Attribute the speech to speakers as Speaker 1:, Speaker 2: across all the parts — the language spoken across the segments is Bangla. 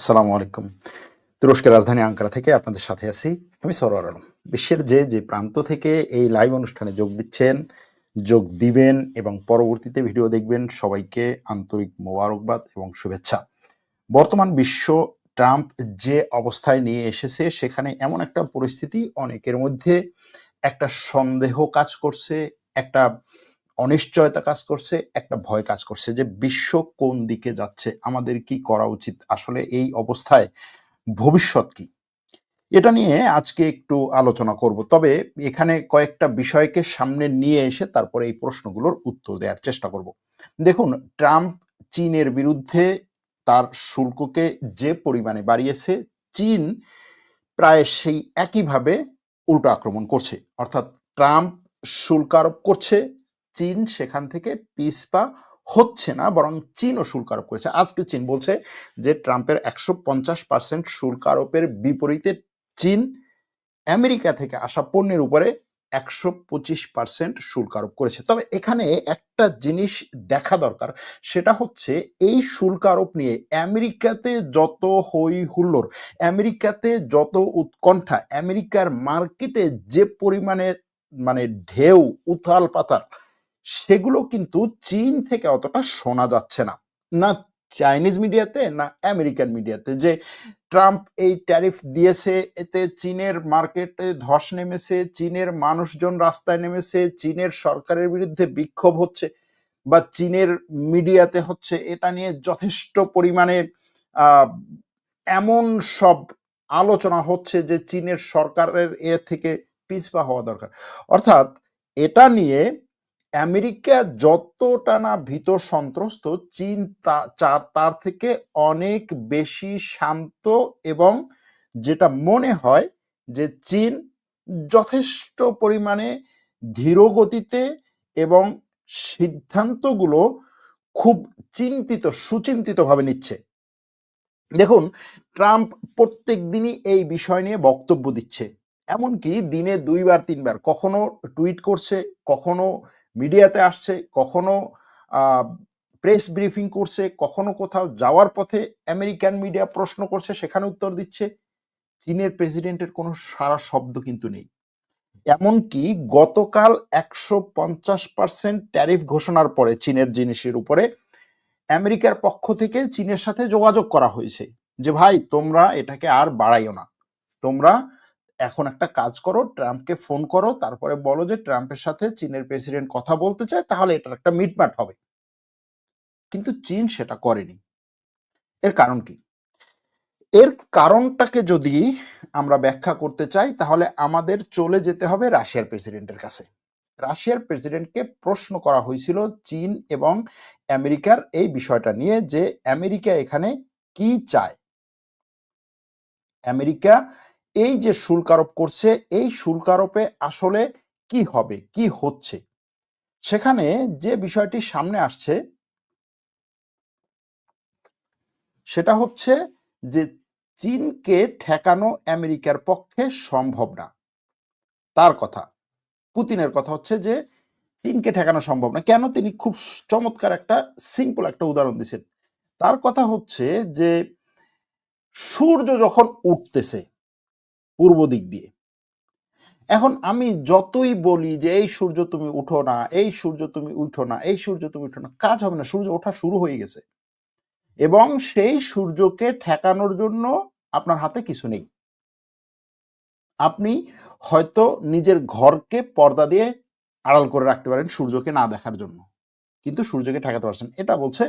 Speaker 1: আসসালামু আলাইকুম। তুরস্কের রাজধানী আঙ্কারা থেকে আপনাদের সাথে আছি আমি সরোয়ার আলম। বিশ্বের যে যে প্রান্ত থেকে এই লাইভ অনুষ্ঠানে যোগ দিচ্ছেন, যোগ দিবেন এবং পরবর্তীতে ভিডিও দেখবেন সবাইকে আন্তরিক মোবারকবাদ এবং শুভেচ্ছা। বর্তমান বিশ্ব ট্রাম্প যে অবস্থায় নিয়ে এসেছে, সেখানে এমন একটা পরিস্থিতি, অনেকের মধ্যে একটা সন্দেহ কাজ করছে, একটা অনিশ্চয়তা কাজ করছে, একটা ভয় কাজ করছে যে বিশ্ব কোন দিকে যাচ্ছে, আমাদের কি করা উচিত, আসলে এই অবস্থায় ভবিষ্যৎ কি? এটা নিয়ে আজকে একটু আলোচনা করব। তবে এখানে কয়েকটা বিষয়কে সামনে নিয়ে এসে তারপরে এই প্রশ্নগুলোর উত্তর দেওয়ার চেষ্টা করব। দেখুন, ট্রাম্প চীনের বিরুদ্ধে তার শুল্ককে যে পরিমাণে বাড়িয়েছে, চীন প্রায় সেই একইভাবে উল্টো আক্রমণ করছে। অর্থাৎ ট্রাম্প শুল্ক আরোপ করছে চীন সেখান থেকে পিসপা হচ্ছে না, বরং চীনও শুল্ক আরোপ করেছে। আজকে চীন বলছে যে ট্রাম্পের একশো পঞ্চাশ পার্সেন্ট শুল্ক আরোপের বিপরীতে চীন আমেরিকা থেকে আসা পণ্যের উপরে একশো পঁচিশ পার্সেন্ট শুল্ক আরোপ করেছে। তবে এখানে একটা জিনিস দেখা দরকার, সেটা হচ্ছে এই শুল্ক আরোপ নিয়ে আমেরিকাতে যত হই হুল্লোর আমেরিকাতে যত উৎকণ্ঠা, আমেরিকার মার্কেটে যে পরিমাণে মানে ঢেউ, উথাল পাতাল সেগুলো কিন্তু চীন থেকে অতটা শোনা যাচ্ছে না। না চাইনিজ মিডিয়াতে, না আমেরিকান মিডিয়াতে। যে ট্রাম্প এই ট্যারিফ দিয়েছে, এতে চীনের মার্কেটে ধস নেমেছে, চীনের মানুষজন রাস্তায় নেমেছে, চীনের সরকারের বিরুদ্ধে বিক্ষোভ হচ্ছে বা চীনের মিডিয়াতে হচ্ছে, এটা নিয়ে যথেষ্ট পরিমাণে এমন সব আলোচনা হচ্ছে যে চীনের সরকারের এ থেকে পিছপা হওয়া দরকার। অর্থাৎ এটা নিয়ে আমেরিকা যতটা না ভীত সন্ত্রস্ত, চীন তার থেকে অনেক বেশি শান্ত এবং যেটা মনে হয় যে চীন যথেষ্ট পরিমাণে ধীরগতিতে এবং সিদ্ধান্তগুলো খুব চিন্তিত, সুচিন্তিতভাবে নিচ্ছে। দেখুন, ট্রাম্প প্রত্যেক দিনই এই বিষয় নিয়ে বক্তব্য দিচ্ছে। এমনকি দিনে দুইবার, তিনবার, কখনো টুইট করছে, কখনো মিডিয়াতে আসছে, কখনো প্রেস ব্রিফিং করছে, কখনো কোথাও যাওয়ার পথে আমেরিকান মিডিয়া প্রশ্ন করছে, সেখানে উত্তর দিচ্ছে। চীনের প্রেসিডেন্টের কোনো সারা শব্দ কিন্তু নেই। এমনকি গতকাল একশো পঞ্চাশ পার্সেন্ট ট্যারিফ ঘোষণার পরে চীনের জিনিসের উপরে আমেরিকার পক্ষ থেকে চীনের সাথে যোগাযোগ করা হয়েছে যে, ভাই, তোমরা এটাকে আর বাড়াইও না। তোমরা এখন একটা কাজ করো, ট্রাম্পকে ফোন করো, তারপরে বলো যে ট্রাম্পের সাথে চীনের প্রেসিডেন্ট কথা বলতে চায়, তাহলে এটার একটা মিটমাট হবে। কিন্তু চীন সেটা করেনি। এর কারণ কি? এর কারণটাকে যদি আমরা ব্যাখ্যা করতে চাই, তাহলে আমাদের চলে যেতে হবে রাশিয়ার প্রেসিডেন্টের কাছে। রাশিয়ার প্রেসিডেন্টকে প্রশ্ন করা হয়েছিল চীন এবং আমেরিকার এই বিষয়টা নিয়ে যে আমেরিকা এখানে কি চায়। আমেরিকা এই যে শুল্ক আরোপ করছে, এই শুল্ক আরোপে আসলে কি হবে, কি হচ্ছে? সেখানে যে বিষয়টি সামনে আসছে, সেটা হচ্ছে যে চীনকে ঠেকানো আমেরিকার পক্ষে সম্ভব না। তার কথা। পুতিনের কথা হচ্ছে যে চীনকে ঠেকানো সম্ভব না। কেন? তিনি খুব চমৎকার একটা সিম্পল একটা উদাহরণ দিয়েছেন। তার কথা হচ্ছে যে সূর্য যখন উঠতেছে পূর্ব দিক দিয়ে। এখন আমি যতই বলি যে, এই সূর্য তুমি উঠো না, এই সূর্য তুমি উঠো না, এই সূর্য তুমি উঠো না, কাজ হবে না, সূর্য ওঠা শুরু হয়ে গেছে। এবং সেই সূর্যকে ঠেকানোর জন্য আপনার হাতে কিছু নেই। আপনি হয়তো নিজের ঘরকে পর্দা দিয়ে আড়াল করে রাখতে পারেন সূর্যকে না দেখার জন্য। কিন্তু সূর্যকে ঠেকাতে পারছেন। এটা বলছে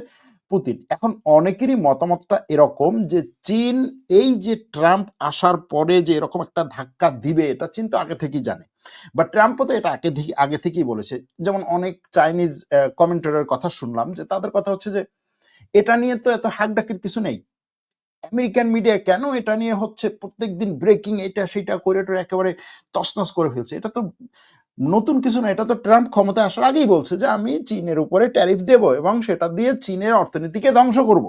Speaker 1: পুতিন। এখন অনেকেরই মতামতটা এরকম যে, চীন এই যে ট্রাম্প আসার পরে যে এরকম একটা ধাক্কা দিবে, এটা চীন তো আগে থেকেই জানে। বা ট্রাম্পও তো এটা আগে থেকে আগে থেকেই বলেছে। যেমন অনেক চাইনিজ কমেন্টারের কথা শুনলাম যে, তাদের কথা হচ্ছে যে, এটা নিয়ে তো এত হাকডাকের কিছু নেই। আমেরিকান মিডিয়া কেন এটা নিয়ে হচ্ছে প্রত্যেকদিন ব্রেকিং, এটা, সেটা করে একেবারে তছনছ করে ফেলছে? এটা তো নতুন কিছু না, এটা তো ট্রাম্প ক্ষমতায় আসার আগেই বলছে যে আমি চীনের উপরে ট্যারিফ দেব এবং সেটা দিয়ে চীনের অর্থনীতিকে ধ্বংস করব।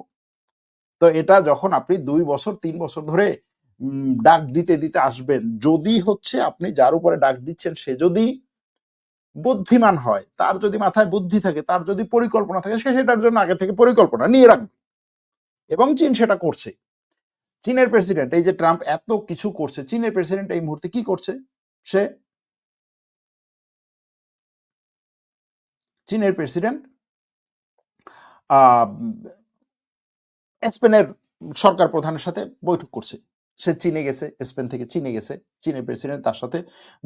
Speaker 1: তো এটা যখন আপনি দুই বছর, তিন বছর ধরে ডাক দিতে দিতে আসবেন, যদি হচ্ছে আপনি যার উপরে ডাক দিচ্ছেন, সে যদি বুদ্ধিমান হয়, তার যদি মাথায় বুদ্ধি থাকে, তার যদি পরিকল্পনা থাকে, সে সেটার জন্য আগে থেকে পরিকল্পনা নিয়ে রাখবে। এবং চীন সেটা করছে। চীনের প্রেসিডেন্ট, এই যে ট্রাম্প এত কিছু করছে, চীনের প্রেসিডেন্ট এই মুহূর্তে কি করছে? সে চীনের প্রেসিডেন্ট স্পেনের সরকার প্রধানের সাথে বৈঠক করছে। সে চীনে গেছে, স্পেন থেকে চীনে গেছে। চীনের প্রেসিডেন্ট তার সাথে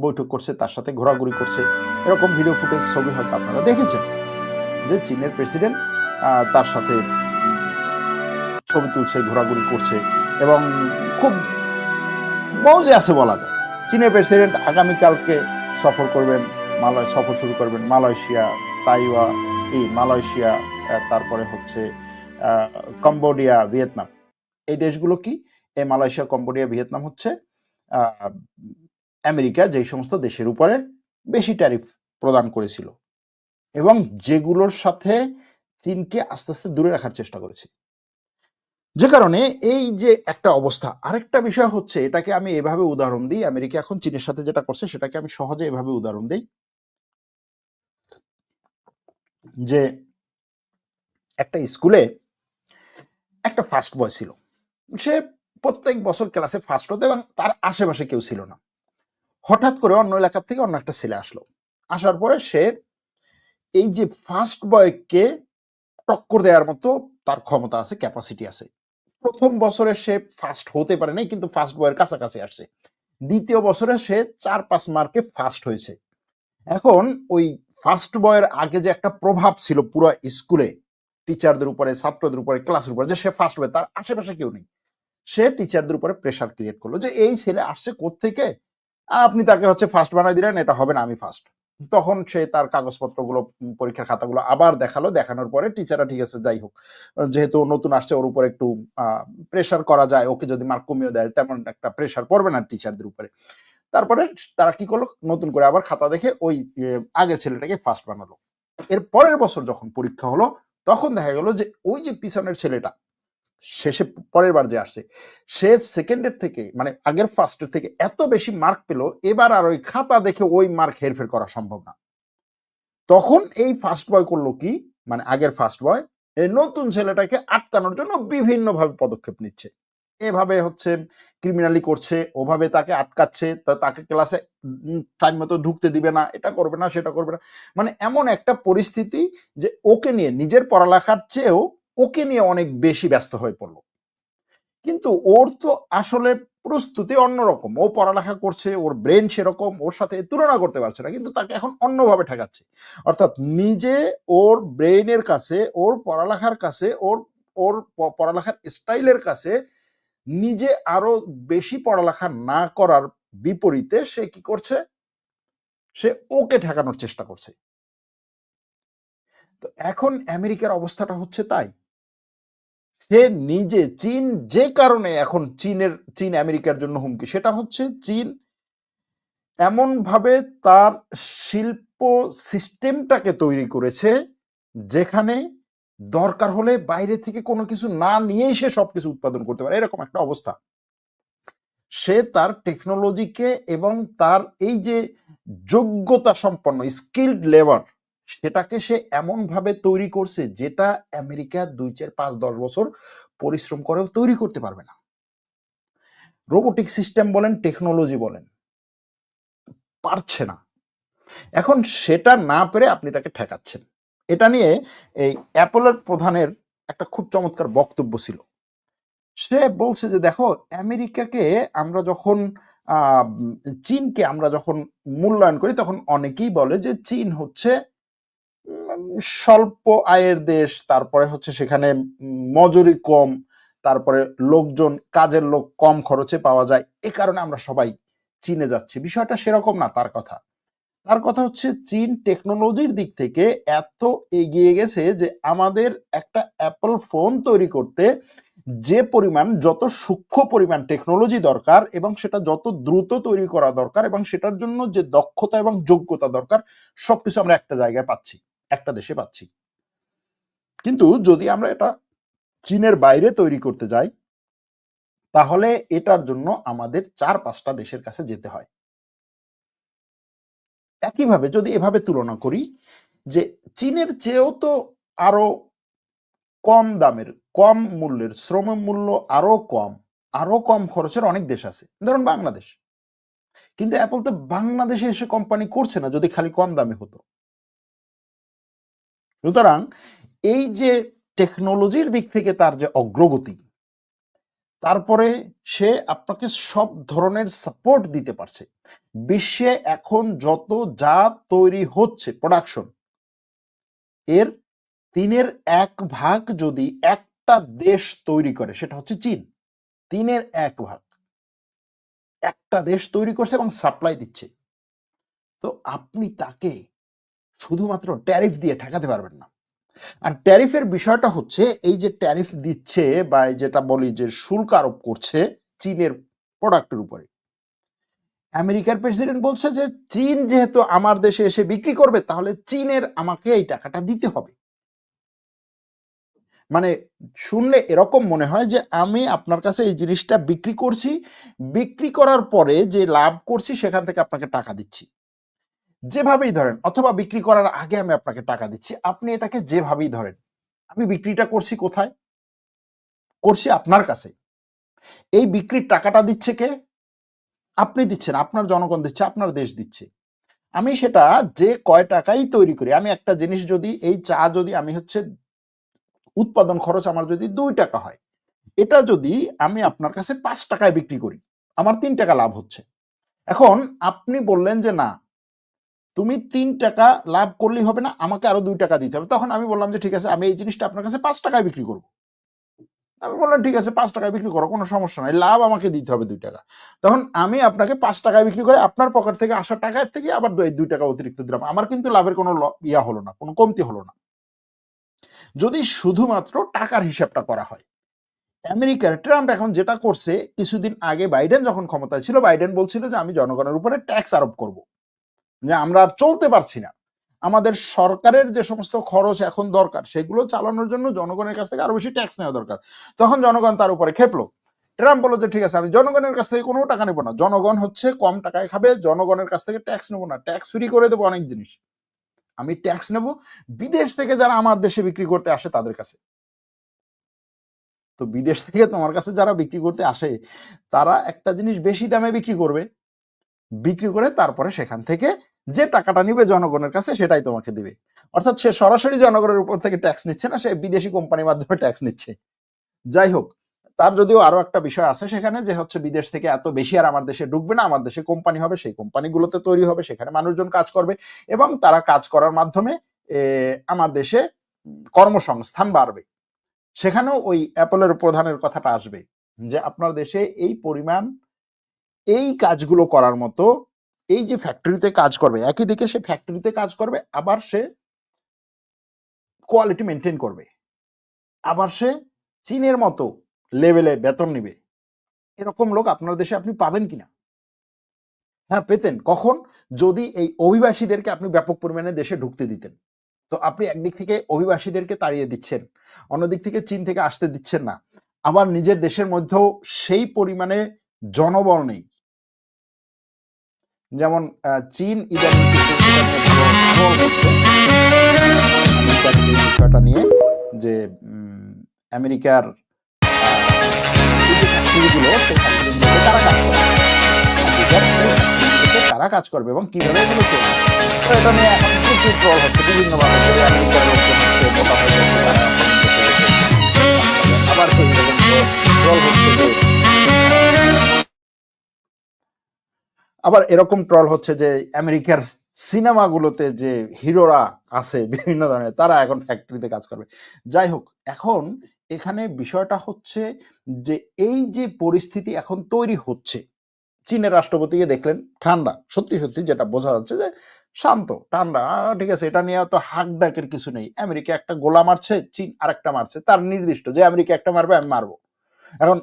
Speaker 1: বৈঠক করছে, তার সাথে ঘোরাঘুরি করছে। এরকম ভিডিও ফুটেজ ছবি হয়তো আপনারা দেখেছেন যে চীনের প্রেসিডেন্ট তার সাথে ছবি তুলছে, ঘোরাঘুরি করছে এবং খুব মৌজে আছে বলা যায়। চীনের প্রেসিডেন্ট আগামীকালকে সফর করবেন, মালয়, সফর শুরু করবেন মালয়েশিয়া তাইওয়া এই মালয়েশিয়া তারপরে হচ্ছে কম্বোডিয়া, ভিয়েতনাম। এই দেশগুলো কি? এই মালয়েশিয়া, কম্বোডিয়া, ভিয়েতনাম হচ্ছে আমেরিকা যেই সমস্ত দেশের উপরে বেশি ট্যারিফ প্রদান করেছিল। এবং যেগুলোর সাথে চীনকে আস্তে আস্তে দূরে রাখার চেষ্টা করেছে। যে কারণে এই যে একটা অবস্থা, আরেকটা বিষয় হচ্ছে, এটাকে আমি এভাবে উদাহরণ দিই, আমেরিকা এখন চীনের সাথে যেটা করছে, সেটাকে আমি সহজে এভাবে উদাহরণ দিই। যে একটা স্কুলে একটা ফার্স্ট বয় ছিল। সে প্রত্যেক বছর ক্লাসে ফার্স্ট হতো এবং তার আশেপাশে কেউ ছিল না। হঠাৎ করে অন্য এলাকার থেকে অন্য একটা ছেলে আসলো। আসার পরে সে এই যে ফার্স্ট বয়কে টক্কর দেওয়ার মতো তার ক্ষমতা আছে ক্যাপাসিটি আছে। প্রথম বছরে সে ফার্স্ট হতে পারে নাই, কিন্তু ফার্স্ট বয়ের কাছাকাছি আসছে। দ্বিতীয় বছরে সে চার পাঁচ মার্কে ফার্স্ট হয়েছে। এখন ওই ফার্স্ট বয়ের আগে যে একটা প্রভাব ছিল পুরো স্কুলে টিচারদের উপরে, ছাত্রদের উপরে ক্লাসের উপরে, যে সে ফার্স্ট বয় তার আশেপাশে কেউ নেই। সে টিচারদের উপরে প্রেশার ক্রিয়েট করল যে এই ছেলে আসছে কোত্থেকে? আপনি তাকে হচ্ছে ফার্স্ট বানাই দিলেন, এটা হবে না, আমি ফার্স্ট তখন সে তার কাগজপত্রগুলো পরীক্ষার খাতাগুলো আবার দেখাল, দেখানোর পরে টিচাররা ঠিক আছে, যাই হোক। যেহেতু নতুন আসছে, ওর উপর একটু প্রেশার করা যায়, ওকে যদি মার্ক কমিয়ে দেয়, তেমন একটা প্রেশার পড়বে না টিচারদের উপরে। তারপরে তারা কি করল? নতুন করে আবার খাতা দেখে ওই আগের ছেলেটাকে ফার্স্ট বানালো। এর পরের বছর যখন পরীক্ষা হলো, তখন দেখা গেল যে ওই যে পিছনের ছেলেটা, শেষে পরের বার যে আসছে, সে সেকেন্ডের থেকে মানে আগের ফার্স্টের থেকে এত বেশি মার্ক পেল, এবার আর ওই খাতা দেখে ওই মার্ক হেরফের করা সম্ভব না। তখন এই ফার্স্ট বয় করল কি? মানে আগের ফার্স্ট বয় এই নতুন ছেলেটাকে আটকানোর জন্য বিভিন্নভাবে পদক্ষেপ নিচ্ছে। এভাবে হচ্ছে ক্রিমিনালি করছে, ওভাবে তাকে আটকাচ্ছে তাকে ক্লাসে টাইম মতো ঢুকতে দিবে না, এটা করবে না, সেটা করবে না। মানে এমন একটা পরিস্থিতি যে ওকে নিয়ে, নিজের পড়ালেখার চেয়েও ওকে নিয়ে অনেক বেশি ব্যস্ত হয়ে পড়ল। কিন্তু ওর তো আসলে প্রস্তুতি অন্যরকম। ও পড়ালেখা করছে, ওর ব্রেন সেরকম, ওর সাথে তুলনা করতে পারছে না, কিন্তু তাকে এখন অন্যভাবে ঠেকাচ্ছে। অর্থাৎ নিজে ওর ব্রেইনের কাছে, ওর পড়ালেখার কাছে, ওর ওর পড়ালেখার স্টাইলের কাছে নিজে আরও বেশি পড়ালেখা না করার বিপরীতে সে কি করছে? সে ওকে ঠেকানোর চেষ্টা করছে। তো এখন আমেরিকার অবস্থাটা হচ্ছে তাই। সে নিজে চীন যে কারণে এখন চীনের, চীন আমেরিকার জন্য হুমকি, সেটা হচ্ছে চীন এমন ভাবে তার শিল্প সিস্টেমটাকে তৈরি করেছে যেখানে দরকার হলে বাইরে থেকে কোনো কিছু না নিয়েই সে সবকিছু উৎপাদন করতে পারে। এরকম একটা অবস্থা। সে তার টেকনোলজিকে এবং তার এই যে যোগ্যতা সম্পন্ন স্কিল্ড লেবার সেটাকে সে এমন ভাবে তৈরি করছে যেটা আমেরিকা দুই, চার, পাঁচ, দশ বছর পরিশ্রম করেও তৈরি করতে পারবে না। রোবোটিক সিস্টেম বলেন টেকনোলজি বলেন, পারছে না। এখন সেটা না পেরে আপনি তাকে ঠেকাচ্ছেন। এটা নিয়ে এই অ্যাপলের প্রধানের একটা খুব চমৎকার বক্তব্য ছিল। সে বলছে যে, দেখো, আমেরিকাকে আমরা যখন চীনকে আমরা যখন মূল্যায়ন করি, তখন অনেকেই বলে যে, চীন হচ্ছে স্বল্প আয়ের দেশ, তারপরে হচ্ছে সেখানে মজুরি কম, তারপরে লোকজন, কাজের লোক কম খরচে পাওয়া যায়। এ কারণে আমরা সবাই চীনে যাচ্ছি। বিষয়টা সেরকম না, তার কথা। তার কথা হচ্ছে চীন টেকনোলজির দিক থেকে এত এগিয়ে গেছে যে আমাদের একটা অ্যাপল ফোন তৈরি করতে যে পরিমাণ, যত সূক্ষ্ম পরিমাণ টেকনোলজি দরকার এবং সেটা যত দ্রুত তৈরি করা দরকার এবং সেটার জন্য যে দক্ষতা এবং যোগ্যতা দরকার, সবকিছু আমরা একটা জায়গায় পাচ্ছি, একটা দেশে পাচ্ছি। কিন্তু যদি আমরা এটা চীনের বাইরে তৈরি করতে যাই, তাহলে এটার জন্য আমাদের চার পাঁচটা দেশের কাছে যেতে হয়। একইভাবে যদি এভাবে তুলনা করি যে চীনের চেয়েও তো আরও কম দামের, কম মূল্যের, শ্রম মূল্য আরও কম আরও কম খরচের অনেক দেশ আছে। ধরুন বাংলাদেশ। কিন্তু অ্যাপল তো বাংলাদেশে এসে কোম্পানি করছে না, যদি খালি কম দামে হতো। সুতরাং এই যে টেকনোলজির দিক থেকে তার যে অগ্রগতি তারপরে সে আপনাকে সব ধরনের সাপোর্ট দিতে পারছে। বিশ্বে এখন যত যা তৈরি হচ্ছে প্রোডাকশন এর তিনের এক ভাগ যদি একটা দেশ তৈরি করে, সেটা হচ্ছে চীন, তিনের এক ভাগ। একটা দেশ তৈরি করছে এবং সাপ্লাই দিচ্ছে। তো আপনি তাকে শুধুমাত্র ট্যারিফ দিয়ে ঠেকাতে পারবেন না। আর ট্যারিফের বিষয়টা হচ্ছে, এই যে ট্যারিফ দিচ্ছে বা যেটা বলি যে শুল্ক আরোপ করছে চীনের প্রোডাক্টের উপরে। আমেরিকার প্রেসিডেন্ট বলছে যে, চীন যেহেতু আমার দেশে এসে বিক্রি করবে, তাহলে চীনের আমাকে এই টাকাটা দিতে হবে। মানে শুনলে এরকম মনে হয় যে, আমি আপনার কাছে এই জিনিসটা বিক্রি করছি। বিক্রি করার পরে যে লাভ করছি, সেখান থেকে আপনাকে টাকা দিচ্ছি। যেভাবেই ধরেন, অথবা বিক্রি করার আগে আমি আপনাকে টাকা দিচ্ছি, আপনি এটাকে যেভাবেই ধরেন, আমি বিক্রিটা করছি কোথায়? করছি আপনার কাছে এই বিক্রির টাকাটা দিচ্ছে কে? আপনি দিচ্ছেন, আপনার জনগণ দিচ্ছে, আপনার দেশ দিচ্ছে। আমি সেটা যে কয় টাকাই তৈরি করি, আমি একটা জিনিস যদি, এই চা যদি আমি হচ্ছে উৎপাদন খরচ আমার যদি দুই টাকা হয়, এটা যদি আমি আপনার কাছে পাঁচ টাকায় বিক্রি করি, আমার তিন টাকা লাভ হচ্ছে। এখন আপনি বললেন যে না তুমি তিন টাকা লাভ করলেই হবে না, আমাকে আরও দুই টাকা দিতে হবে। তখন আমি বললাম যে, ঠিক আছে, আমি এই জিনিসটা আপনার কাছে পাঁচ টাকায় বিক্রি করব। আমি বললাম, ঠিক আছে, পাঁচ টাকায় বিক্রি করো, কোনো সমস্যা নাই, লাভ আমাকে দিতে হবে দুই টাকা। তখন আমি আপনাকে পাঁচ টাকায় বিক্রি করে আপনার পকেট থেকে আসা টাকার থেকে আবার দুই টাকা অতিরিক্ত দিলাম। আমার কিন্তু লাভের কোনো ইয়া হলো না, কোনো কমতি হলো না। যদি শুধুমাত্র টাকার হিসাবটা করা হয়, আমেরিকার ট্রাম্প এখন যেটা করছে, কিছুদিন আগে বাইডেন যখন ক্ষমতায় ছিল, বাইডেন বলছিল যে, আমি জনগণের উপরে ট্যাক্স আরোপ করব। যে আমরা আর চলতে পারছি না। আমাদের সরকারের যে সমস্ত খরচ এখন দরকার, সেগুলো চালানোর জন্য জনগণের কাছ থেকে আরও বেশি ট্যাক্স নেওয়া দরকার। তখন জনগণ তার উপরে খেপলো। ট্রাম্প বলল যে, ঠিক আছে, আমি জনগণের কাছ থেকে কোনো টাকা নেব না। জনগণ হচ্ছে কম টাকায় খাবে, জনগণের কাছ থেকে ট্যাক্স নেব না। ট্যাক্স ফ্রি করে দেবো অনেক জিনিস। আমি ট্যাক্স নেব বিদেশ থেকে যারা আমার দেশে বিক্রি করতে আসে তাদের কাছে। তো বিদেশ থেকে তোমার কাছে যারা বিক্রি করতে আসে, তারা একটা জিনিস বেশি দামে বিক্রি করবে। বিক্রি করে তারপরে সেখান থেকে যে টাকাটা নিবে জনগণের কাছে সেটাই তোমাকে দিবে। অর্থাৎ সে সরাসরি জনগণের উপর থেকে ট্যাক্স নিচ্ছে না, সে বিদেশি কোম্পানির মাধ্যমে ট্যাক্স নিচ্ছে। যাই হোক, তার যদিও আরও একটা বিষয় আছে সেখানে যে হচ্ছে বিদেশ থেকে এত বেশি আর আমার দেশে ঢুকবে না, আমার দেশে কোম্পানি হবে, সেই কোম্পানিগুলোতে তৈরি হবে, সেখানে মানুষজন কাজ করবে এবং তারা কাজ করার মাধ্যমে আমার দেশে কর্মসংস্থান বাড়বে। সেখানেও ওই অ্যাপলের প্রধানের কথাটা আসবে যে আপনার দেশে এই পরিমাণ এই কাজগুলো করার মতো এই যে ফ্যাক্টরিতে কাজ করবে, একই দিকে সে ফ্যাক্টরিতে কাজ করবে, আবার সে কোয়ালিটি মেনটেন করবে। আবার সে চীনের মতো লেভেলে বেতন নিবে। এরকম লোক আপনার দেশে আপনি পাবেন কিনা হ্যাঁ পেতেন। কখন? যদি এই অভিবাসীদেরকে আপনি ব্যাপক পরিমাণে দেশে ঢুকতে দিতেন। তো আপনি একদিক থেকে অভিবাসীদেরকে তাড়িয়ে দিচ্ছেন, অন্যদিক থেকে চীন থেকে আসতে দিচ্ছেন না। আবার নিজের দেশের মধ্যেও সেই পরিমাণে জনবল নেই। যেমন চীন ইদানিং বিষয়টা নিয়ে যে আমেরিকার তারা কাজ করবে এবং কীভাবে এগুলো চলবে। এটা নিয়ে এখন প্রচুর ট্রল হচ্ছে বিভিন্ন ভাবে যে আমেরিকার লোকজন হচ্ছে মোটা যাচ্ছে তারা এখন দেশে এসে আবার ট্রল হচ্ছে আবার এরকম ট্রল হচ্ছে যে আমেরিকার সিনেমাগুলোতে যে হিরোরা আছে বিভিন্ন ধরনের, তারা এখন ফ্যাক্টরিতে কাজ করবে। যাই হোক, এখন এখানে বিষয়টা হচ্ছে যে এই যে পরিস্থিতি এখন তৈরি হচ্ছে, চীনের রাষ্ট্রপতিকে দেখলেন, ঠান্ডা। সত্যি সত্যি যেটা বোঝা যাচ্ছে যে শান্ত, ঠান্ডা। ঠিক আছে, এটা নিয়ে তো হাক ডাকের কিছু নেই। আমেরিকা একটা গোলা মারছে, চীন আরেকটা মারছে। তার নির্দিষ্ট যে আমেরিকা একটা মারবে, আমি মারবো। এখন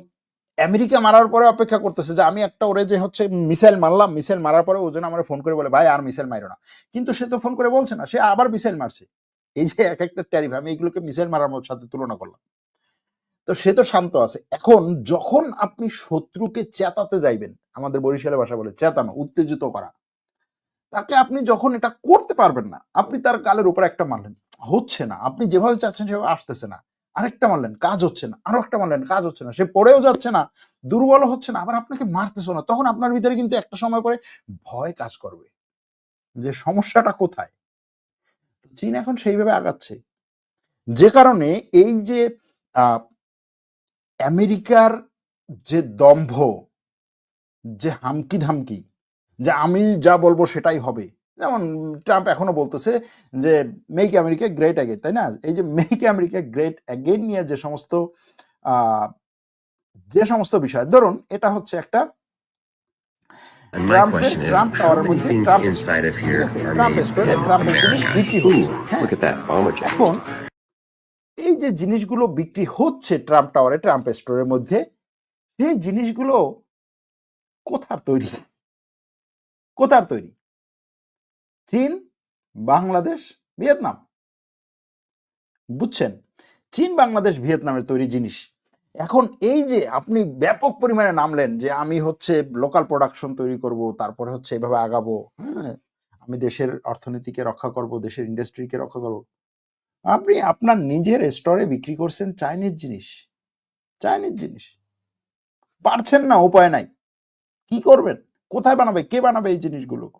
Speaker 1: আমেরিকা মারার পরে অপেক্ষা করতেছে যে আমি একটা ওরে যে হচ্ছে মিসাইল মারলাম, মিসাইল মারার পরে ওজন আমার ফোন করে বলে, ভাই, আর মিসাইল মারো না। কিন্তু সে তো ফোন করে বলছে না, সে আবার মিসাইল মারছে। এই যে এক একটা ট্যারিফ, আমি এগুলোকে মিসাইল মারার মতো সাথে তুলনা করলাম। তো সে তো শান্ত আছে। এখন যখন আপনি শত্রুকে চেতাতে যাইবেন, আমাদের বরিশালে ভাষা বলে চেতানো, উত্তেজিত করা, তাকে আপনি যখন এটা করতে পারবেন না, আপনি তার গালের উপরে একটা মারলেন। হচ্ছে না। আপনি যেভাবে চাচ্ছেন সেভাবে আসতেছে না। আরেকটা মারলেন, কাজ হচ্ছে না। আরও একটা মারলেন, কাজ হচ্ছে না। সে পড়েও যাচ্ছে না, দুর্বল হচ্ছে না, আবার আপনাকে মারতেছ না। তখন আপনার ভিতরে কিন্তু একটা সময় পরে ভয় কাজ করবে যে সমস্যাটা কোথায়? চীন এখন সেইভাবে আগাচ্ছে। যে কারণে এই যে আমেরিকার যে দম্ভ, যে হামকি ধামকি যে আমি যা বলব সেটাই হবে। যেমন ট্রাম্প এখনও বলতেছে যে মেক আমেরিকা গ্রেট অ্যাগেন তাই না? এই যে মেক আমেরিকা গ্রেট অ্যাগেন নিয়ে যে সমস্ত আহ, যে সমস্ত বিষয় ধরুন এটা হচ্ছে একটা ট্রাম্প টাওয়ারের মধ্যে ট্রাম্প ট্রাম্পের জিনিস বিক্রি হচ্ছে হ্যাঁ।
Speaker 2: jacket.
Speaker 1: এখন এই যে জিনিসগুলো বিক্রি হচ্ছে ট্রাম্প টাওয়ারে ট্রাম্প স্টোরের মধ্যে সেই জিনিসগুলো কোথার তৈরি? কোথার তৈরি? চীন, বাংলাদেশ, ভিয়েতনাম। বুঝছেন? চীন, বাংলাদেশ, ভিয়েতনামের তৈরি জিনিস। এখন এই যে আপনি ব্যাপক পরিমাণে নামলেন যে আমি হচ্ছে লোকাল প্রোডাকশন তৈরি করব, তারপরে হচ্ছে এভাবে আগাবো হ্যাঁ? আমি দেশের অর্থনীতিকে রক্ষা করব, দেশের ইন্ডাস্ট্রিকে রক্ষা করব। আপনি আপনার নিজের স্টোরে বিক্রি করছেন চাইনিজ জিনিস। চাইনিজ জিনিস। পারছেন না, উপায় নাই। কি করবেন? কোথায় বানাবে? কে বানাবে এই জিনিসগুলো?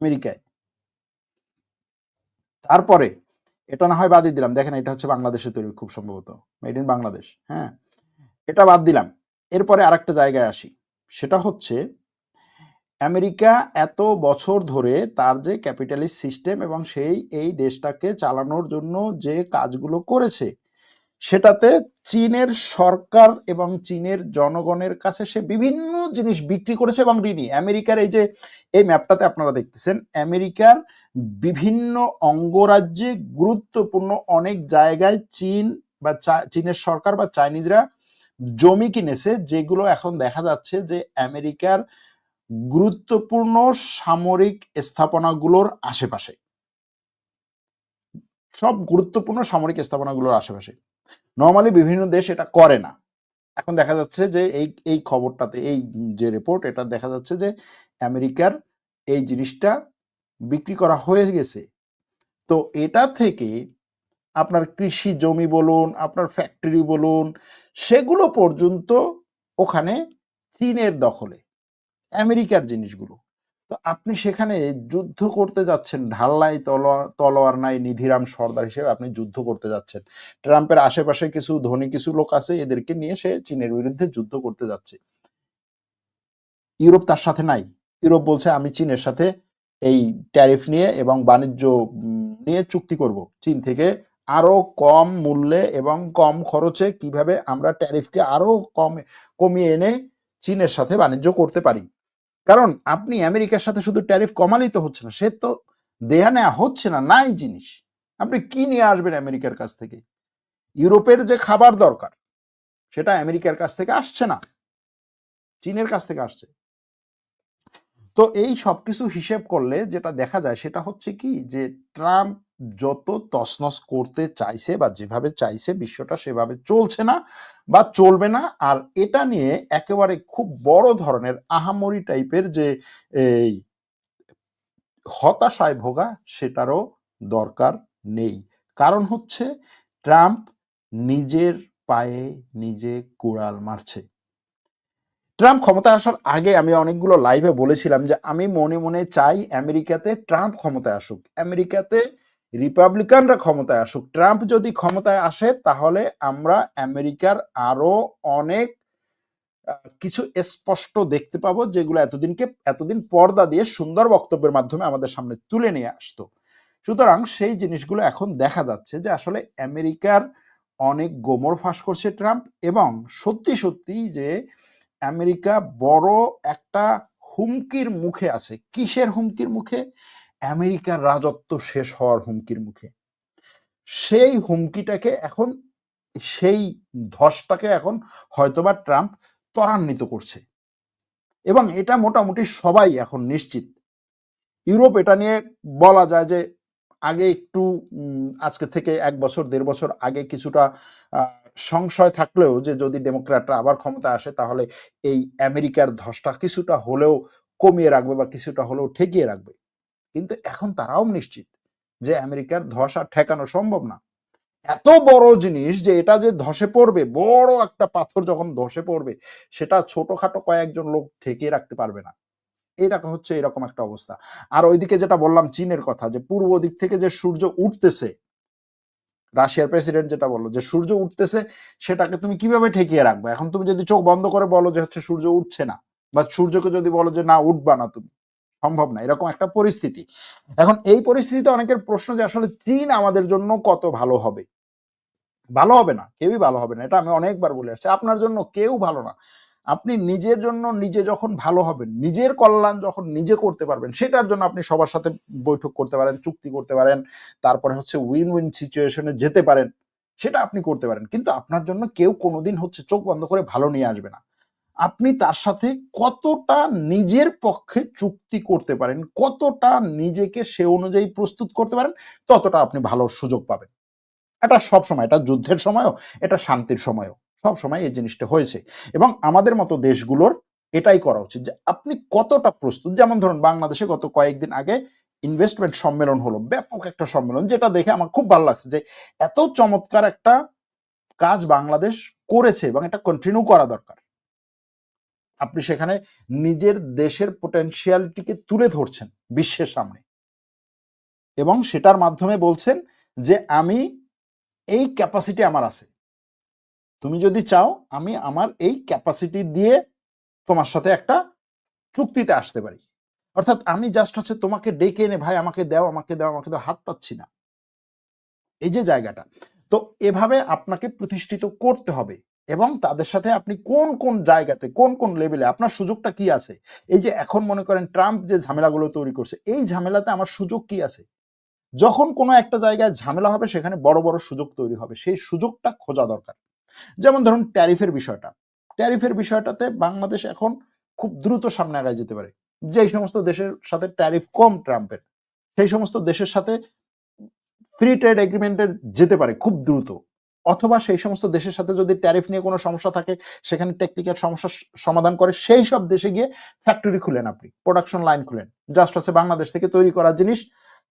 Speaker 1: আমেরিকায়। তারপরে এটা না হয় বাদই দিলাম। দেখেন এটা হচ্ছে বাংলাদেশে তৈরি, খুব সম্ভবত। মেড ইন বাংলাদেশ হ্যাঁ? এটা বাদ দিলাম। এরপরে আরেকটা জায়গায় আসি। সেটা হচ্ছে আমেরিকা এত বছর ধরে তার যে ক্যাপিটালিস্ট সিস্টেম এবং সেই, এই দেশটাকে চালানোর জন্য যে কাজগুলো করেছে সেটাতে চীনের সরকার এবং চীনের জনগণের কাছে সে বিভিন্ন জিনিস বিক্রি করেছে এবং ঋণী। আমেরিকার এই যে, এই ম্যাপটাতে আপনারা দেখতেছেন, আমেরিকার বিভিন্ন অঙ্গরাজ্যে গুরুত্বপূর্ণ অনেক জায়গায় চীন বা চীনের সরকার বা চাইনিজরা জমি কিনেছে, যেগুলো এখন দেখা যাচ্ছে যে আমেরিকার গুরুত্বপূর্ণ সামরিক স্থাপনাগুলোর আশেপাশে। সব গুরুত্বপূর্ণ সামরিক স্থাপনাগুলোর আশেপাশে। নর্মালি বিভিন্ন দেশ এটা করে না। এখন দেখা যাচ্ছে যে এই এই খবরটাতে, এই যে রিপোর্ট এটা দেখা যাচ্ছে যে আমেরিকার এই জিনিসটা বিক্রি করা হয়ে গেছে। তো এটা থেকে আপনার কৃষি জমি বলুন, আপনার ফ্যাক্টরি বলুন, সেগুলো পর্যন্ত ওখানে চীনের দখলে। আমেরিকার জিনিসগুলো। তো আপনি সেখানে যুদ্ধ করতে যাচ্ছেন। ঢাল্লাই তলোয়ার তলোয়ার নাই, নিধিরাম সর্দার হিসেবে আপনি যুদ্ধ করতে যাচ্ছেন। ট্রাম্পের আশেপাশে কিছু ধনী কিছু লোক আছে, এদেরকে নিয়ে সে চীনের বিরুদ্ধে যুদ্ধ করতে যাচ্ছে। ইউরোপ তার সাথে নাই। ইউরোপ বলছে, আমি চীনের সাথে এই ট্যারিফ নিয়ে এবং বাণিজ্য নিয়ে চুক্তি করব। চীন থেকে আরও কম মূল্যে এবং কম খরচে কীভাবে আমরা ট্যারিফকে আরও কম, কমিয়ে এনে চীনের সাথে বাণিজ্য করতে পারি? কারণ আপনি আমেরিকার সাথে শুধু ট্যারিফ কমালেই তো হচ্ছে না, সে তো দেয়া নেওয়া হচ্ছে না, নাই জিনিস। আপনি কি নিয়ে আসবেন আমেরিকার কাছ থেকে? ইউরোপের যে খাবার দরকার, সেটা আমেরিকার কাছ থেকে আসছে না। চীনের কাছ থেকে আসছে। তো এই সবকিছু হিসেব করলে যেটা দেখা যায় সেটা হচ্ছে কি, যে ট্রাম্প যত তছনছ করতে চাইছে বা যেভাবে চাইছে বিশ্বটা সেভাবে চলছে না বা চলবে না। আর এটা নিয়ে একেবারে খুব বড় ধরনের আহামরি টাইপের যে এই হতাশায় ভোগা সেটারও দরকার নেই। কারণ হচ্ছে ট্রাম্প নিজের পায়ে নিজে কুড়াল মারছে। ট্রাম্প ক্ষমতায় আসার আগে আমি অনেকগুলো লাইভে বলেছিলাম যে আমি মনে মনে চাই আমেরিকাতে ট্রাম্প ক্ষমতায় আসুক। আমেরিকাতে রিপাবলিকানরা ক্ষমতায় আসুক। ট্রাম্প যদি ক্ষমতায় আসে, তাহলে আমরা আমেরিকার আরও অনেক কিছু স্পষ্ট দেখতে পাবো, যেগুলো এতদিনকে, এতদিন পর্দা দিয়ে সুন্দর বক্তব্যের মাধ্যমে আমাদের সামনে তুলে নিয়ে আসতো। সুতরাং সেই জিনিসগুলো এখন দেখা যাচ্ছে যে আসলে আমেরিকার অনেক গোমর ফাঁস করছে ট্রাম্প এবং সত্যি সত্যি যে আমেরিকা বড় একটা হুমকির মুখে আছে। কিসের হুমকির মুখে? আমেরিকার রাজত্ব শেষ হওয়ার হুমকির মুখে। সেই হুমকিটাকে এখন, সেই ধসটাকে এখন হয়তোবা ট্রাম্প ত্বরান্বিত করছে। এবং এটা মোটামুটি সবাই এখন নিশ্চিত। ইউরোপ এটা নিয়ে বলা যায় যে, আগে একটু আজকে থেকে এক বছর, দেড় বছর আগে কিছুটা সংশয় থাকলেও যে, যদি ডেমোক্র্যাটরা আবার ক্ষমতা আসে, তাহলে এই আমেরিকার ধসটা কিছুটা হলেও কমিয়ে রাখবে বা কিছুটা হলেও ঠেকিয়ে রাখবে। কিন্তু এখন তারাও নিশ্চিত যে আমেরিকার ধস ঠেকানো সম্ভব না। এত বড় জিনিস যে এটা যে ধসে পড়বে, বড় একটা পাথর যখন ধসে পড়বে, সেটা ছোটখাটো কয়েকজন লোক ঠেকিয়ে রাখতে পারবে না। এটা হচ্ছে এরকম একটা অবস্থা। আর ওইদিকে যেটা বললাম চীনের কথা, যে পূর্ব দিক থেকে যে সূর্য উঠতেছে, রাশিয়ার প্রেসিডেন্ট যেটা বলল যে সূর্য উঠতেছে, সেটাকে তুমি কীভাবে ঠেকিয়ে রাখবে? এখন তুমি যদি চোখ বন্ধ করে বলো যে হচ্ছে সূর্য উঠছে না, বা সূর্যকে যদি বলো যে না, উঠবা না তুমি। সম্ভব না, এরকম একটা পরিস্থিতি। এখন এই পরিস্থিতিতে অনেকের প্রশ্ন যে আসলে চীন আমাদের জন্য কত ভালো হবে? ভালো হবে না, কেউই ভালো হবে না, এটা আমি অনেকবার বলে আসছি। আপনার জন্য কেউ ভালো না। আপনি নিজের জন্য নিজে যখন ভালো হবেন, নিজের কল্যাণ যখন নিজে করতে পারবেন, সেটার জন্য আপনি সবার সাথে বৈঠক করতে পারেন, চুক্তি করতে পারেন, তারপরে হচ্ছে উইন উইন সিচুয়েশনে যেতে পারেন, সেটা আপনি করতে পারেন। কিন্তু আপনার জন্য কেউ কোনোদিন হচ্ছে চোখ বন্ধ করে ভালো নিয়ে আসবে না। আপনি তার সাথে কতটা নিজের পক্ষে চুক্তি করতে পারেন, কতটা নিজেকে সে অনুযায়ী প্রস্তুত করতে পারেন, ততটা আপনি ভালো সুযোগ পাবেন। এটা সব সময়, এটা যুদ্ধের সময়ও, এটা শান্তির সময়ও, সব সময় এই জিনিসটা হয়েছে। এবং আমাদের মতো দেশগুলোর এটাই করা উচিত যে আপনি কতটা প্রস্তুত, যেমন ধরুন বাংলাদেশে গত কয়েকদিন আগে ইনভেস্টমেন্ট সম্মেলন হলো, ব্যাপক একটা সম্মেলন, যেটা দেখে আমার খুব ভালো লাগছে যে এত চমৎকার একটা কাজ বাংলাদেশ করেছে এবং এটা কন্টিনিউ করা দরকার। আপনি সেখানে নিজের দেশের পোটেনশিয়ালিটিকে তুলে ধরছেন বিশ্বের সামনে। এবং সেটার মাধ্যমে বলছেন যে, আমি এই ক্যাপাসিটি আমার আছে। তুমি যদি চাও, আমি আমার এই ক্যাপাসিটি দিয়ে তোমার সাথে একটা চুক্তিতে আসতে পারি। অর্থাৎ আমি জাস্ট হচ্ছে তোমাকে ডেকে এনে, ভাই, আমাকে দাও আমাকে দাও আমাকে দাও, হাত পাচ্ছি না। এই যে জায়গাটা। তো এভাবে আপনাকে প্রতিষ্ঠিত করতে হবে। এবং তাদের সাথে আপনি কোন কোন জায়গাতে, কোন কোন লেভেলে আপনার সুযোগটা কি আছে? এই যে এখন মনে করেন ট্রাম্প যে ঝামেলাগুলো তৈরি করছে, এই ঝামেলাতে আমার সুযোগ কি আছে? যখন কোনো একটা জায়গায় ঝামেলা হবে, সেখানে বড় বড় সুযোগ তৈরি হবে। সেই সুযোগটা খোঁজা দরকার। যেমন ধরুন ট্যারিফের বিষয়টা। ট্যারিফের বিষয়টাতে বাংলাদেশ এখন খুব দ্রুত সামনে আগায় যেতে পারে। যেই সমস্ত দেশের সাথে ট্যারিফ কম ট্রাম্পের, সেই সমস্ত দেশের সাথে ফ্রি ট্রেড এগ্রিমেন্টের যেতে পারে খুব দ্রুত। অথবা সেই সমস্ত দেশের সাথে যদি ট্যারিফ নিয়ে কোনো সমস্যা থাকে সেখানে টেকনিক্যাল সমস্যা সমাধান করে সেই সব দেশে গিয়ে ফ্যাক্টরি খুলেন আপনি প্রোডাকশন লাইন খুলেন। জাস্ট হচ্ছে বাংলাদেশ থেকে তৈরি করা জিনিস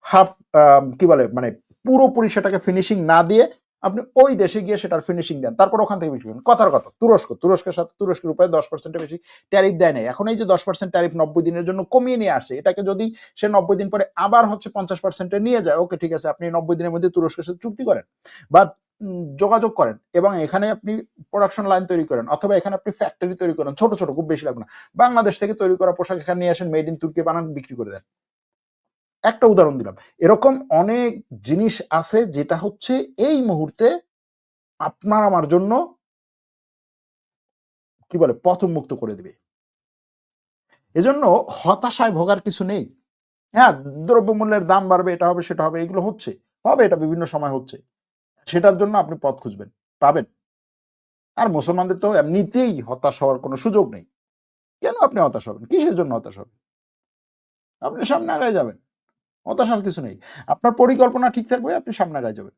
Speaker 1: হাফ কি বলে মানে পুরোপুরি সেটাকে ফিনিশিং না দিয়ে আপনি ওই দেশে গিয়ে সেটার ফিনিশিং দেন। তারপর ওখান থেকে বিক্রি করেন। কথার কথা তুরস্ক তুরস্কের সাথে তুরস্কের উপরে দশ পার্সেন্টের বেশি ট্যারিফ দেয় নাই। এখন এই যে দশ পার্সেন্ট ট্যারিফ নব্বই দিনের জন্য কমিয়ে নিয়ে আসে এটাকে যদি সে নব্বই দিন পরে আবার হচ্ছে পঞ্চাশ পার্সেন্টে নিয়ে যায় ওকে ঠিক আছে আপনি নব্বই দিনের মধ্যে তুরস্কের সাথে চুক্তি করেন। বা উম, যোগাযোগ করেন এবং এখানে আপনি প্রোডাকশন লাইন তৈরি করেন অথবা এখানে আপনি ফ্যাক্টরি তৈরি করেন, ছোট ছোট, খুব বেশি লাগবে না। বাংলাদেশ থেকে তৈরি করা পোশাক এখানে নিয়ে আসেন মেড ইন তুর্কি বানান, বিক্রি করে দেন। একটা উদাহরণ দিলাম, এরকম অনেক জিনিস আছে যেটা হচ্ছে এই মুহূর্তে আপনার আমার জন্য কি বলে পথ মুক্ত করে দিবে। এজন্য হতাশায় ভোগার কিছু নেই। হ্যাঁ দ্রব্যমূল্যের দাম বাড়বে, এটা হবে, সেটা হবে, এগুলো হচ্ছে, হবে, এটা বিভিন্ন সময় হচ্ছে। সেটার জন্য আপনি পথ খুঁজবেন, পাবেন। আর মুসলমানদের তো এমনিতেই হতাশ হওয়ার কোনো সুযোগ নেই। কেন আপনি হতাশ হবেন? কিসের জন্য হতাশ হবেন? আপনি সামনে আগায় যাবেন। হতাশার কিছু নেই। আপনার পরিকল্পনা ঠিক থাকবে, আপনি সামনে আগায় যাবেন।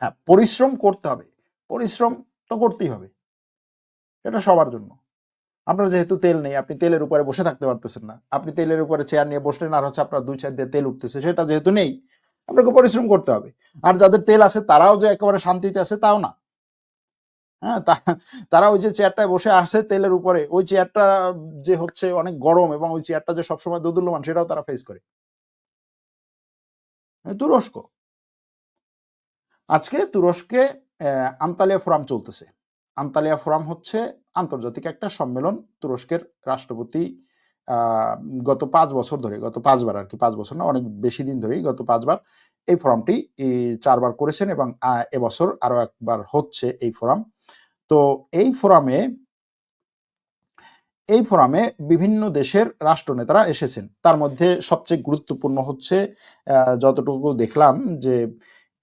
Speaker 1: হ্যাঁ পরিশ্রম করতে হবে। পরিশ্রম তো করতেই হবে। এটা সবার জন্য। আপনার যেহেতু তেল নেই, আপনি তেলের উপরে বসে থাকতে পারতেছেন না। আপনি তেলের উপরে চেয়ার নিয়ে বসলেন আর হচ্ছে আপনার দুই চার দিয়ে তেল উঠতেছে, সেটা যেহেতু নেই আপনাকে পরিশ্রম করতে হবে। আর যাদের তেল আছে, তারাও যে একেবারে শান্তিতে আছে, তাও না। হ্যাঁ তারা ওই যে চেয়ারটায় বসে আসে তেলের উপরে, ওই চেয়ারটা যে হচ্ছে অনেক গরম এবং ওই চেয়ারটা যে সবসময় দোদুল্যমান, সেটাও তারা ফেস করে। তুরস্ক। আজকে তুরস্কে আন্তালিয়া ফোরাম চলতেছে। আন্তালিয়া ফোরাম হচ্ছে আন্তর্জাতিক একটা সম্মেলন তুরস্কের রাষ্ট্রপতি গত পাঁচ বছর ধরে, গত পাঁচবার আর কি, পাঁচ বছর না, অনেক বেশি দিন ধরেই গত পাঁচবার এই ফোরামটি চারবার করেছেন এবং এবছর আরও একবার হচ্ছে এই ফোরাম। তো এই ফোরামে এই ফোরামে বিভিন্ন দেশের রাষ্ট্রনেতারা এসেছেন। তার মধ্যে সবচেয়ে গুরুত্বপূর্ণ হচ্ছে যতটুকু দেখলাম যে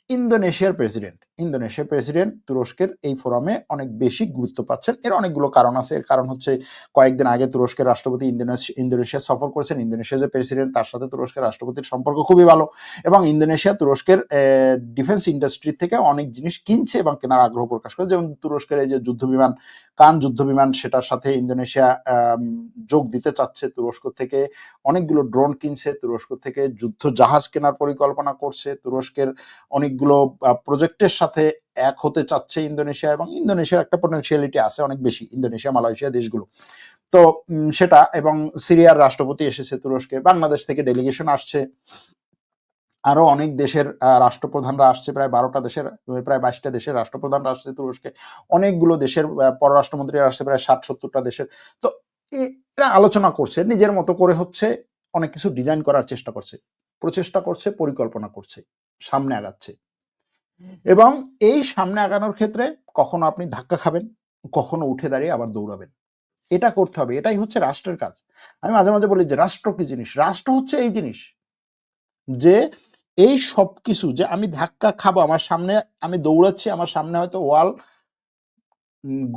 Speaker 1: ইন্দোনেশিয়ার প্রেসিডেন্ট ইন্দোনেশিয়ার প্রেসিডেন্ট তুরস্কের এই ফোরামে অনেক বেশি গুরুত্ব পাচ্ছেন। এর অনেকগুলো কারণ আছে। এর কারণ হচ্ছে, কয়েকদিন আগে তুরস্কের রাষ্ট্রপতি ইন্দোনেশিয়া সফর করেছেন। ইন্দোনেশিয়া যে প্রেসিডেন্ট, তার সাথে তুরস্কের রাষ্ট্রপতির সম্পর্ক খুবই ভালো। এবং ইন্দোনেশিয়া তুরস্কের ডিফেন্স ইন্ডাস্ট্রি থেকে অনেক জিনিস কিনছে এবং কেনার আগ্রহ প্রকাশ করে। যেমন তুরস্কের এই যে যুদ্ধ বিমান, কান যুদ্ধ বিমান, সেটার সাথে ইন্দোনেশিয়া যোগ দিতে চাচ্ছে। তুরস্ক থেকে অনেকগুলো ড্রোন কিনছে। তুরস্ক থেকে যুদ্ধ জাহাজ কেনার পরিকল্পনা করছে। তুরস্কের অনেকগুলো প্রজেক্টের সাথে এক হতে চাচ্ছে ইন্দোনেশিয়া এবং ইন্দোনেশিয়ার একটা পোটেনশিয়ালিটি আছে অনেক বেশি, ইন্দোনেশিয়া, মালয়েশিয়া দেশগুলো। তো সেটা এবং সিরিয়ার রাষ্ট্রপতি এসেছে তুরস্কে, বাংলাদেশ থেকে ডেলিগেশন আসছে। আরও অনেক দেশের রাষ্ট্রপ্রধানরা আসছে, প্রায় বারোটা দেশের, প্রায় বাইশটা দেশের রাষ্ট্রপ্রধানরা আসছে তুরস্কে। অনেকগুলো দেশের পররাষ্ট্রমন্ত্রীরা আসছে, প্রায় ষাট সত্তরটা দেশের। তো এটা আলোচনা করছে, নিজের মতো করে হচ্ছে অনেক কিছু ডিজাইন করার চেষ্টা করছে, প্রচেষ্টা করছে, পরিকল্পনা করছে, সামনে আগাচ্ছে। এবং এই সামনে আগানোর ক্ষেত্রে কখনো আপনি ধাক্কা খাবেন, কখনো উঠে দাঁড়িয়ে আবার দৌড়াবেন। এটা করতে হবে, এটাই হচ্ছে রাষ্ট্রের কাজ। আমি মাঝে মাঝে বলি যে, রাষ্ট্র কি জিনিস? রাষ্ট্র হচ্ছে এই জিনিস যে, এই সব কিছু যে, আমি ধাক্কা খাব আমার সামনে, আমি দৌড়াচ্ছি, আমার সামনে হয়তো ওয়াল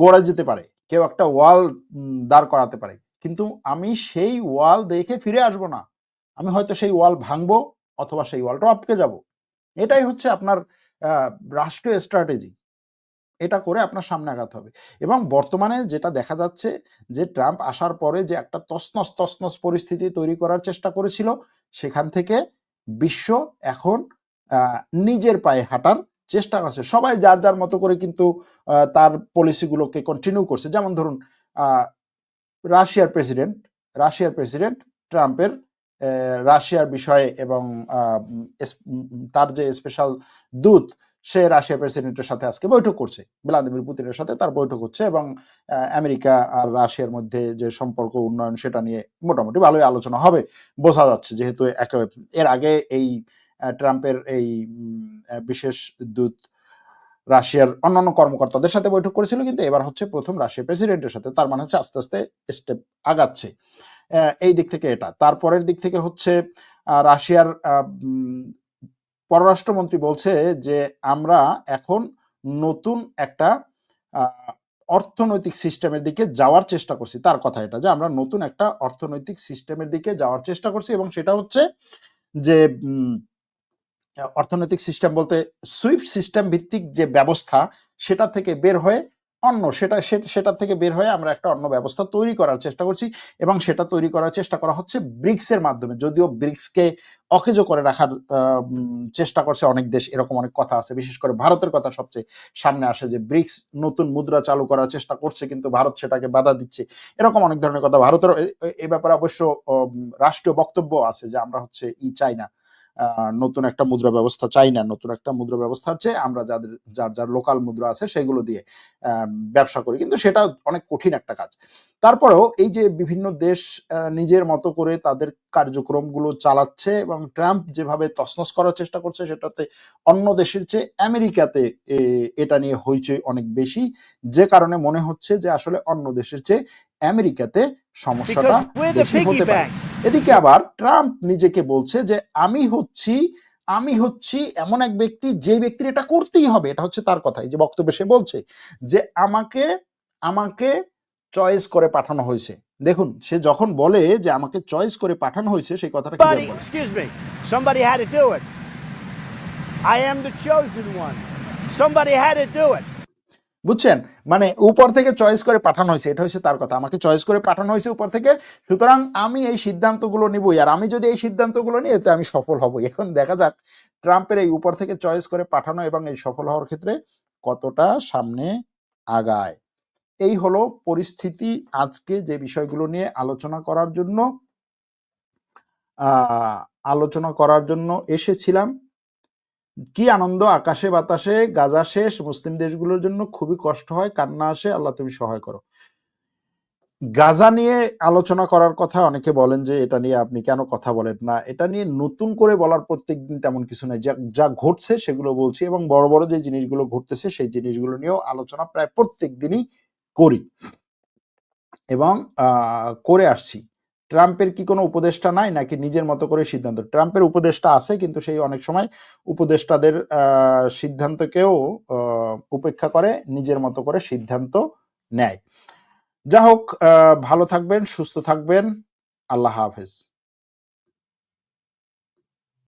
Speaker 1: গড়ে যেতে পারে, কেউ একটা ওয়াল দাঁড় করাতে পারে। কিন্তু আমি সেই ওয়াল দেখে ফিরে আসব না। আমি হয়তো সেই ওয়াল ভাঙবো অথবা সেই ওয়ালটা আটকে যাব। এটাই হচ্ছে আপনার রাষ্ট্রীয় স্ট্র্যাটেজি এটা করে আপনার সামনে আঘাত হবে। এবং বর্তমানে যেটা দেখা যাচ্ছে যে, ট্রাম্প আসার পরে যে, একটা তসনস তসনস পরিস্থিতি তৈরি করার চেষ্টা করেছিল, সেখান থেকে বিশ্ব এখন নিজের পায়ে হাঁটার চেষ্টা করছে। সবাই যার যার মতো করে কিন্তু তার পলিসিগুলোকে কন্টিনিউ করছে। যেমন ধরুন রাশিয়ার প্রেসিডেন্ট রাশিয়ার প্রেসিডেন্ট ট্রাম্পের রাশিয়ার বিষয়ে এবং তার যে স্পেশাল দূত, সে রাশিয়ার প্রেসিডেন্টের সাথে আজকে বৈঠক করছে। ভ্লাদিমির পুতিনের সাথে তার বৈঠক হচ্ছে এবং আমেরিকা আর রাশিয়ার মধ্যে যে সম্পর্ক উন্নয়ন সেটা নিয়ে মোটামুটি ভালোই আলোচনা হবে বোঝা যাচ্ছে যেহেতু এর আগে এই ট্রাম্পের এই বিশেষ দূত রাশিয়ার অন্যান্য কর্মকর্তাদের সাথে বৈঠক করেছিল কিন্তু এবার হচ্ছে প্রথম রাশিয়ার প্রেসিডেন্টের সাথে তার মানে হচ্ছে আস্তে আস্তে স্টেপ আগাচ্ছে। এই দিক থেকে এটা। তারপরের দিক থেকে হচ্ছে রাশিয়ার পররাষ্ট্রমন্ত্রী বলছে যে আমরা এখন নতুন একটা অর্থনৈতিক সিস্টেমের দিকে যাওয়ার চেষ্টা করছি। তার কথা এটা যে আমরা নতুন একটা অর্থনৈতিক সিস্টেমের দিকে যাওয়ার চেষ্টা করছি এবং সেটা হচ্ছে যে অর্থনৈতিক সিস্টেম বলতে সুইফট সিস্টেম ভিত্তিক যে ব্যবস্থা সেটা থেকে বের হয়ে অন্য সেটা সেটা থেকে বের হয়ে আমরা একটা অন্য ব্যবস্থা তৈরি করার চেষ্টা করছি এবং সেটা তৈরি করার চেষ্টা করা হচ্ছে ব্রিক্স এর মাধ্যমে। যদিও ব্রিক্সকে অকেজো করে রাখার চেষ্টা করছে অনেক দেশ, এরকম অনেক কথা আছে। বিশেষ করে ভারতের কথা সবচেয়ে সামনে আসে যে ব্রিক্স নতুন মুদ্রা চালু করার চেষ্টা করছে, কিন্তু ভারত সেটাকে বাধা দিচ্ছে। এরকম অনেক ধরনের কথা ভারতের এ- ব্যাপারে অবশ্য রাষ্ট্রীয় বক্তব্য আছে যে আমরা হচ্ছে ই চাই না। নতুন একটা মুদ্রা ব্যবস্থা চাই না নতুন একটা মুদ্রা ব্যবস্থা হচ্ছে আমরা যাদের যার যার লোকাল মুদ্রা আছে সেগুলো দিয়ে ব্যবসা করি। কিন্তু সেটা অনেক কঠিন একটা কাজ। তারপরেও এই যে বিভিন্ন দেশ নিজের মতো করে তাদের কার্যক্রমগুলো চালাচ্ছে এবং ট্রাম্প যেভাবে তছনছ করার চেষ্টা করছে সেটাতে অন্য দেশের চেয়ে আমেরিকাতে এটা নিয়ে হইচই অনেক বেশি। যে কারণে মনে হচ্ছে যে আসলে অন্য দেশের চেয়ে আমেরিকাতে সমস্যাটা বেশি হতে পারে. এদিকে আবার ট্রাম্প নিজেকে বলছে যে আমি হচ্ছি আমি হচ্ছি এমন এক ব্যক্তি যে ব্যক্তির এটা করতেই হবে এটা হচ্ছে তার কথা এই যে বক্তব্যে সে বলছে যে আমাকে আমাকে চয়েস করে পাঠানো হয়েছে দেখুন সে যখন বলে যে আমাকে চয়েস করে পাঠানো হয়েছে সেই কথাটা কি
Speaker 2: me, somebody had to do it. I am the chosen one. Somebody had to do it.
Speaker 1: বুঝছেন? মানে উপর থেকে চয়েস করে পাঠানো হয়েছে, এটা হচ্ছে তার কথা। আমাকে চয়েস করে পাঠানো হয়েছে উপর থেকে, সুতরাং আমি এই সিদ্ধান্তগুলো নিবই। আর আমি যদি এই সিদ্ধান্তগুলো নিই, এতে আমি সফল হব এখন দেখা যাক, ট্রাম্পের এই উপর থেকে চয়েস করে পাঠানো এবং এই সফল হওয়ার ক্ষেত্রে কতটা সামনে আগায়। এই হলো পরিস্থিতি আজকে যে বিষয়গুলো নিয়ে আলোচনা করার জন্য আলোচনা করার জন্য এসেছিলাম। কি আনন্দ আকাশে বাতাসে, গাজা শেষ, মুসলিম দেশগুলোর জন্য খুবই কষ্ট হয়, কান্না আসে, আল্লাহ তুমি সহায় করো। গাজা নিয়ে আলোচনা করার কথা অনেকে বলেন যে এটা নিয়ে আপনি কেন কথা বলেন না? এটা নিয়ে নতুন করে বলার প্রত্যেকদিন তেমন কিছু নাই। যা যা ঘটছে সেগুলো বলছি এবং বড় বড় যে জিনিসগুলো ঘটতেছে সেই জিনিসগুলো নিয়েও আলোচনা প্রায় প্রত্যেক দিনই করি এবং করে আসছি। ট্রাম্পের কি কোনো উপদেষ্টা নাই নাকি নিজের মতো করে সিদ্ধান্ত? ট্রাম্পের উপদেষ্টা আছে, কিন্তু সেই অনেক সময় উপদেষ্টাদের সিদ্ধান্তকেও উপেক্ষা করে, নিজের মতো করে সিদ্ধান্ত নেয়। যা হোক ভালো থাকবেন, সুস্থ থাকবেন। আল্লাহ হাফেজ।